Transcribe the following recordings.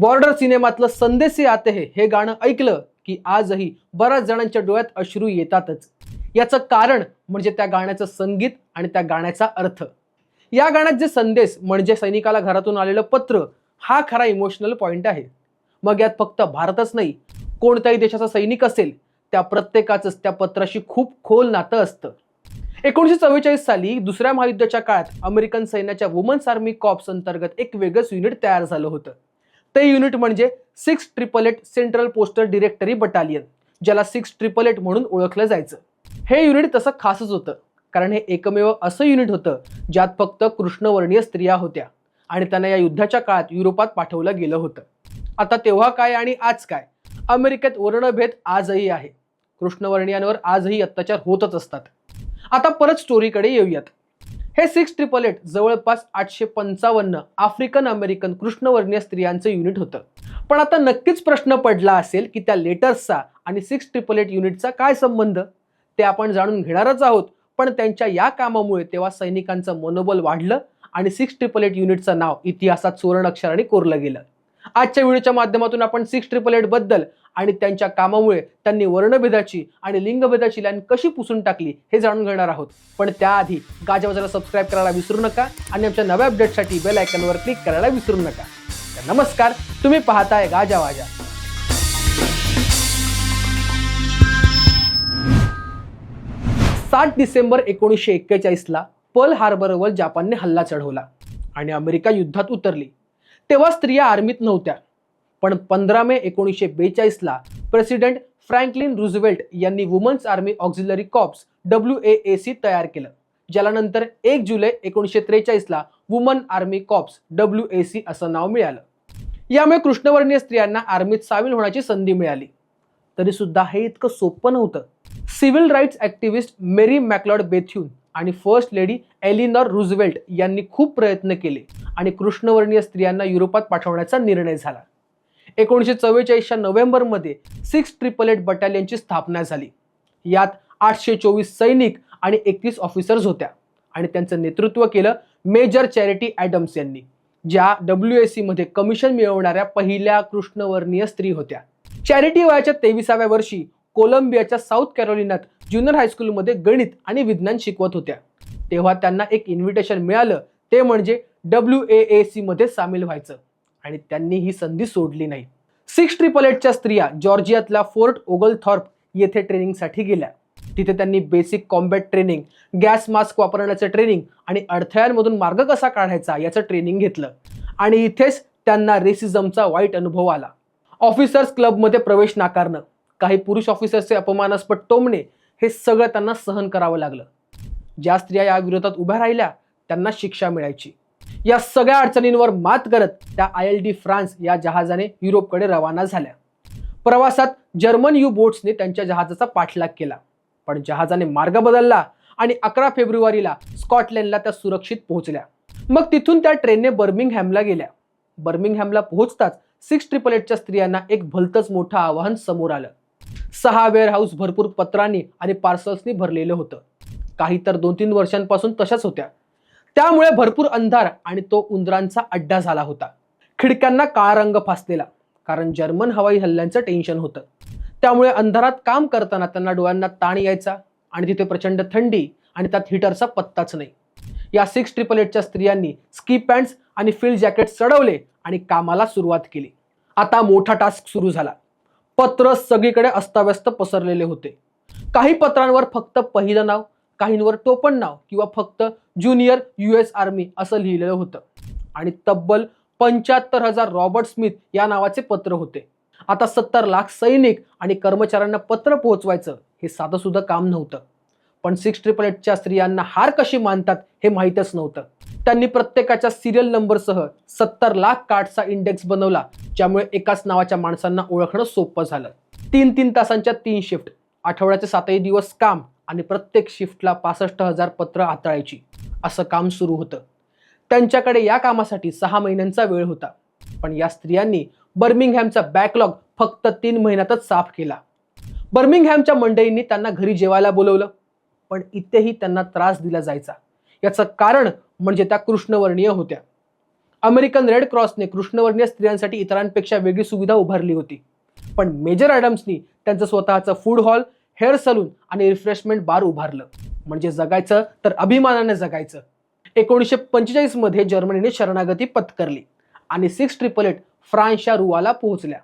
Border सिनेमातलं संदेश आते हे हे गाणं ऐकलं की आजही बऱ्याच जणांच्या डोळ्यात अश्रू येतातच. याचं कारण म्हणजे त्या गाण्याचं संगीत आणि त्या गाण्याचा अर्थ. या गाण्यात जे संदेश म्हणजे सैनिकाला घरातून आलेलं पत्र हा खरा इमोशनल पॉइंट आहे. मग यात फक्त भारतच नाही कोणत्याही देशाचा सैनिक असेल त्या प्रत्येकाचंच त्या पत्राशी खूप खोल नातं असतं. एकोणीसशे चव्वेचाळीस साली दुसऱ्या महायुद्धाच्या काळात अमेरिकन सैन्याच्या वुमन्स आर्मी कॉप्स अंतर्गत एक वेगळंच युनिट तयार झालं होतं. ते युनिट म्हणजे six triple eight central postal directory battalion ज्याला सिक्स ट्रिपल एट म्हणून ओळखलं जायचं. हे युनिट तसं खासच होतं कारण हे एकमेव असं युनिट होतं ज्यात फक्त कृष्णवर्णीय स्त्रिया होत्या आणि त्यांना या युद्धाच्या काळात युरोपात पाठवलं गेलं होतं. आता तेव्हा काय आणि आज काय? अमेरिकेत वर्णभेद आजही आहे. कृष्णवर्णीयांवर आजही अत्याचार होतच असतात. आता परत स्टोरीकडे येऊयात. हे सिक्स ट्रिपल एट जवळपास आठशे पंचावन्न आफ्रिकन अमेरिकन कृष्णवर्णीय स्त्रियांचं युनिट होतं. पण आता नक्कीच प्रश्न पडला असेल की त्या लेटर्सचा आणि सिक्स ट्रिपल एट युनिटचा काय संबंध? ते आपण जाणून घेणारच आहोत. पण त्यांच्या या कामामुळे तेव्हा सैनिकांचं मनोबल वाढलं आणि सिक्स ट्रिपल एट युनिटचं नाव इतिहासात सुवर्ण अक्षराने कोरलं गेलं. आजच्या व्हिडिओच्या माध्यमातून आपण सिक्स ट्रिपल एटबद्दल आणि त्यांच्या कामामुळे त्यांनी वर्णभेदाची आणि लिंगभेदाची लाईन कशी पुसून टाकली हे जाणून घेणार आहोत. पण त्याआधी गाजावाजाला सबस्क्राईब करायला विसरू नका आणि आमच्या नव्या अपडेटसाठी बेल आयकॉनवर क्लिक करायला विसरू नका. तर नमस्कार तुम्ही पाहताय गाजावाजा सात डिसेंबर एकोणीसशे एक्केचाळीसला पर्ल हार्बरवर जपानने हल्ला चढवला आणि अमेरिका युद्धात उतरली. तेव्हा स्त्रिया आर्मीत नव्हत्या. पण पंधरा मे एकोणीसशे बेचाळीसला प्रेसिडेंट फ्रँकलिन रुझवेल्ट यांनी Women's Army Auxiliary Corps W A A C तयार केलं ज्याला नंतर एक जुलै एकोणीसशे त्रेचाळीसला Woman Army Corps W A C असं नाव मिळालं. यामुळे कृष्णवर्णीय स्त्रियांना आर्मीत सामील होण्याची संधी मिळाली. तरी सुद्धा हे इतकं सोपं नव्हतं. Civil rights activist Mary McLeod Bethune आणि फर्स्ट लेडी एलिनॉर रुझवेल्ट यांनी खूप प्रयत्न केले. आणि कृष्णवर्णीय स्त्रियांना युरोपात पाठवण्याचा निर्णय झाला. एकोणीसशे चव्वेचाळीसच्या नोव्हेंबरमध्ये सिक्स ट्रिपल एट बटालियनची स्थापना झाली. यात आठशे चोवीस सैनिक आणि एकतीस ऑफिसर्स होत्या आणि त्यांचं नेतृत्व केलं मेजर चॅरिटी ॲडम्स यांनी ज्या डब्ल्यू एसमध्ये कमिशन मिळवणाऱ्या पहिल्या कृष्णवर्णीय स्त्री होत्या. चॅरिटी वयाच्या तेविसाव्या वर्षी कोलंबियाच्या साऊथ कॅरोलिनात ज्युनियर हायस्कूलमध्ये गणित आणि विज्ञान शिकवत होत्या. तेव्हा त्यांना एक इन्व्हिटेशन मिळालं ते म्हणजे डब्ल्यू ए ए सी मध्ये सामील व्हायचं. आणि त्यांनी ही संधी सोडली नाही. सिक्स ट्रिपल एटच्या स्त्रिया जॉर्जियातल्या फोर्ट ओगलथॉर्प येथे ट्रेनिंगसाठी गेल्या. तिथे त्यांनी basic combat training gas mask वापरण्याचं ट्रेनिंग आणि अडथळ्यांमधून मार्ग कसा काढायचा याचं ट्रेनिंग घेतलं. आणि इथेच त्यांना रेसिझमचा वाईट अनुभव आला. ऑफिसर्स क्लबमध्ये प्रवेश नाकारणं काही पुरुष ऑफिसर्सचे अपमानास्पद टोमणे हे सगळं त्यांना सहन करावं लागलं. ज्या स्त्रिया या विरोधात उभ्या राहिल्या त्यांना शिक्षा मिळायची. या सगळ्या अडचणींवर मात करत त्या आय एल डी फ्रान्स या जहाजाने युरोपकडे रवाना झाल्या. प्रवासात जर्मन यू बोट्सने त्यांच्या जहाजाचा पाठलाग केला. पण जहाजाने मार्ग बदलला आणि अकरा फेब्रुवारीला स्कॉटलंडला त्या सुरक्षित पोहोचल्या. मग तिथून त्या ट्रेनने बर्मिंगहॅमला गेल्या. बर्मिंगहॅमला पोहोचताच सिक्स ट्रिपल एटच्या स्त्रियांना एक भलतंच मोठं आव्हान समोर आलं. सहा वेअर हाऊस भरपूर पत्रांनी आणि पार्सल्सनी भरलेलं होतं. काही तर दोन तीन वर्षांपासून तशाच होत्या. त्यामुळे भरपूर अंधार आणि तो उंदरांचा अड्डा झाला होता. खिडक्यांना काळा रंग फासलेला कारण जर्मन हवाई हल्ल्यांचं टेन्शन होतं. त्यामुळे अंधारात काम करताना त्यांना डोळ्यांना ताण यायचा आणि तिथे प्रचंड थंडी आणि त्यात हिटरचा पत्ताच नाही. या सिक्स ट्रिपल एटच्या स्त्रियांनी स्की पॅन्ट्स आणि फील्ड जॅकेट चढवले आणि कामाला सुरुवात केली. आता मोठा टास्क सुरू झाला. पत्र सगळीकडे अस्ताव्यस्त पसरलेले होते. काही पत्रांवर फक्त पहिलं नाव काहींवर टोपण नाव किंवा फक्त ज्युनियर यू एस आर्मी असं लिहिलेलं होतं. आणि तब्बल पंच्याहत्तर हजार रॉबर्ट स्मिथ या नावाचे पत्र होते. आता सत्तर लाख सैनिक आणि कर्मचाऱ्यांना पत्र पोहोचवायचं हे साधं सुद्धा काम नव्हतं. पण सिक्स ट्रिपल एटच्या स्त्रियांना हार कशी मानतात हे माहीतच नव्हतं. त्यांनी प्रत्येकाच्या सिरियल नंबरसह सत्तर लाख कार्डचा इंडेक्स बनवला ज्यामुळे एकाच नावाच्या माणसांना ओळखणं सोपं झालं. तीन तीन तासांच्या तीन शिफ्ट आठवड्याचे सातही दिवस काम आणि प्रत्येक शिफ्टला पासष्ट हजार पत्र हाताळायची. असं काम सुरू होतं. त्यांच्याकडे या कामासाठी सहा महिन्यांचा वेळ होता. पण या स्त्रियांनी बर्मिंगहॅमचा बॅकलॉग फक्त तीन महिन्यातच साफ केला. बर्मिंगहॅमच्या मंडळींनी त्यांना घरी जेवायला बोलवलं. पण इथेही त्यांना त्रास दिला जायचा. याचं कारण म्हणजे त्या कृष्णवर्णीय होत्या. अमेरिकन रेड क्रॉसने कृष्णवर्णीय स्त्रियांसाठी इतरांपेक्षा वेगळी सुविधा उभारली होती. पण मेजर ॲडम्सनी त्यांचं स्वतःचं फूड हॉल हेअर सलून आणि रिफ्रेशमेंट बार उभारलं. म्हणजे जगायचं तर अभिमानाने जगायचं. एकोणीसशे पंचेचाळीसमध्ये जर्मनीने शरणागती पत्करली आणि सिक्स ट्रिपल एट फ्रान्सच्या रुवाला पोहोचल्या.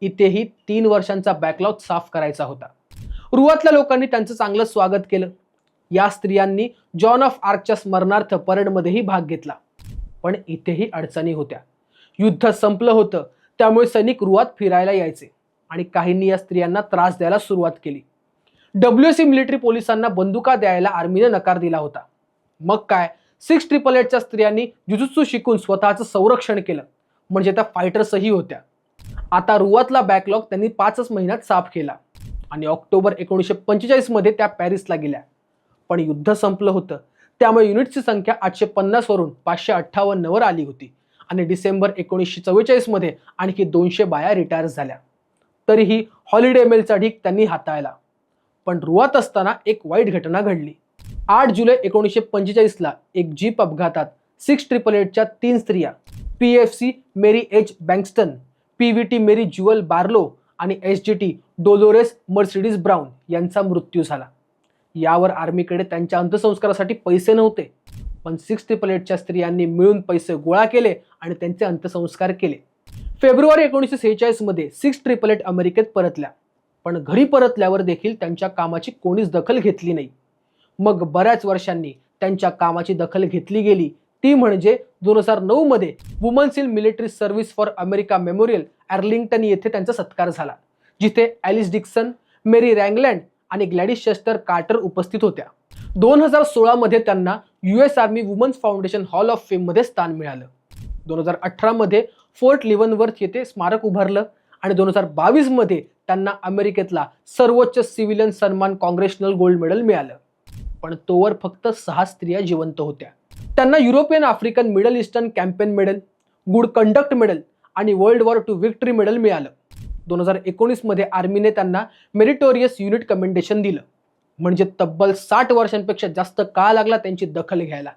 इथेही तीन वर्षांचा बॅकलॉग साफ करायचा होता. रुवातल्या लोकांनी त्यांचं चांगलं स्वागत केलं. या स्त्रियांनी जॉन ऑफ आर्कच्या स्मरणार्थ परेडमध्येही भाग घेतला. पण इथेही अडचणी होत्या. युद्ध संपलं होतं त्यामुळे सैनिक रुवात फिरायला यायचे आणि काहींनी या स्त्रियांना त्रास द्यायला सुरुवात केली. डब्ल्यू सी मिलिटरी पोलिसांना बंदुका द्यायला आर्मीने नकार दिला होता. मग काय? सिक्स ट्रिपल एटच्या स्त्रियांनी जुजुत्सू शिकून स्वतःचं संरक्षण केलं. म्हणजे त्या फायटर्सही होत्या. आता रुवातला बॅकलॉग त्यांनी पाचच महिन्यात साफ केला. आणि ऑक्टोबर एकोणीसशे पंचेचाळीसमध्ये त्या पॅरिसला गेल्या. पण युद्ध संपलं होतं. त्यामुळे युनिटची संख्या आठशे पन्नासवरून पाचशे अठ्ठावन्नवर आली होती. आणि डिसेंबर एकोणीसशे चव्वेचाळीसमध्ये आणखी दोनशे बाया रिटायर झाल्या. तरीही हॉलिडे मेलचा ढीक त्यांनी हाताळला. पण रुवात असताना एक वाईट घटना घडली. आठ जुलै एकोणीसशे पंचेचाळीसला एक जीप अपघातात सिक्स ट्रिपल एटच्या तीन स्त्रिया P F C Mary H Bankston P V T Mary Jewel Barlow आणि S G T Dolores Mercedes Brown यांचा मृत्यू झाला. यावर आर्मीकडे त्यांच्या अंत्यसंस्कारासाठी पैसे नव्हते पण सिक्स ट्रिपल एटच्या स्त्रियांनी मिळून पैसे गोळा केले आणि त्यांचे अंत्यसंस्कार केले. फेब्रुवारी एकोणीसशे सेहेचाळीसमध्ये सिक्स ट्रिपल एट अमेरिकेत परतल्या. पण घरी परतल्यावर देखील त्यांच्या कामाची कोणीच दखल घेतली नाही. मग बऱ्याच वर्षांनी त्यांच्या कामाची दखल घेतली गेली. ती म्हणजे दोन हजार नऊ मध्ये Women's in Military Service for America Memorial Arlington येथे त्यांचा सत्कार झाला जिथे ॲलिस डिक्सन मेरी रँगलँड आणि ग्लॅडिस शेस्टर कार्टर उपस्थित होत्या. दोन हजार सोळामध्ये त्यांना U S Army Women's Foundation Hall of फेममध्ये स्थान मिळालं. दोन हजार अठरामध्ये फोर्ट लिव्हनवर्थ येथे स्मारक उभारलं आणि दोन हजार बावीसमध्ये त्यांना अमेरिकेतला सर्वोच्च सिव्हिलियन सन्मान काँग्रेशनल गोल्ड मेडल मिळालं. पण तोवर फक्त सहा स्त्रिया जिवंत होत्या. त्यांना European African Middle Eastern Campaign Medal Good Conduct Medal आणि World War Two Victory Medal मिळालं. दोन हजार एकोणीसमध्ये आर्मीने त्यांना मेरिटोरियस युनिट कमेंडेशन दिलं. म्हणजे तब्बल साठ वर्षांपेक्षा जास्त काळ लागला त्यांची दखल घ्यायला.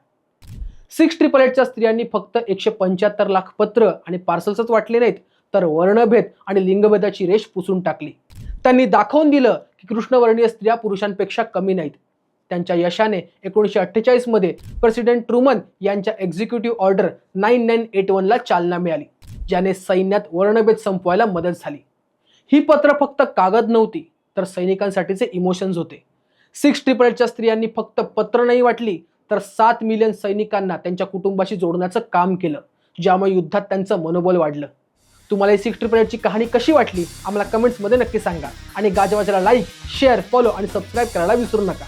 सिक्स ट्रिपल एटच्या स्त्रियांनी फक्त एकशे पंच्याहत्तर लाख पत्र आणि पार्सल्सच वाटले नाहीत तर वर्णभेद आणि लिंगभेदाची रेष पुसून टाकली. त्यांनी दाखवून दिलं की कृष्णवर्णीय स्त्रिया पुरुषांपेक्षा कमी नाहीत. त्यांच्या यशाने एकोणीसशे अठ्ठेचाळीसमध्ये प्रेसिडेंट ट्रुमन यांच्या executive order nine nine eight वनला चालना मिळाली ज्याने सैन्यात वर्णभेद संपवायला मदत झाली. ही पत्र फक्त कागद नव्हती तर सैनिकांसाठीचे इमोशन्स होते. सिक्स ट्रिपल एटच्या स्त्रियांनी फक्त पत्र नाही वाटली तर सात मिलियन सैनिकांना त्यांच्या कुटुंबाशी जोडण्याचं काम केलं ज्यामुळे युद्धात त्यांचं मनोबल वाढलं. तुम्हाला ही सिक्स ट्रिपल कहाणी कशी वाटली आम्हाला कमेंट्समध्ये नक्की सांगा. आणि गाजवाजाला लाईक शेअर फॉलो आणि सबस्क्राईब करायला विसरू नका.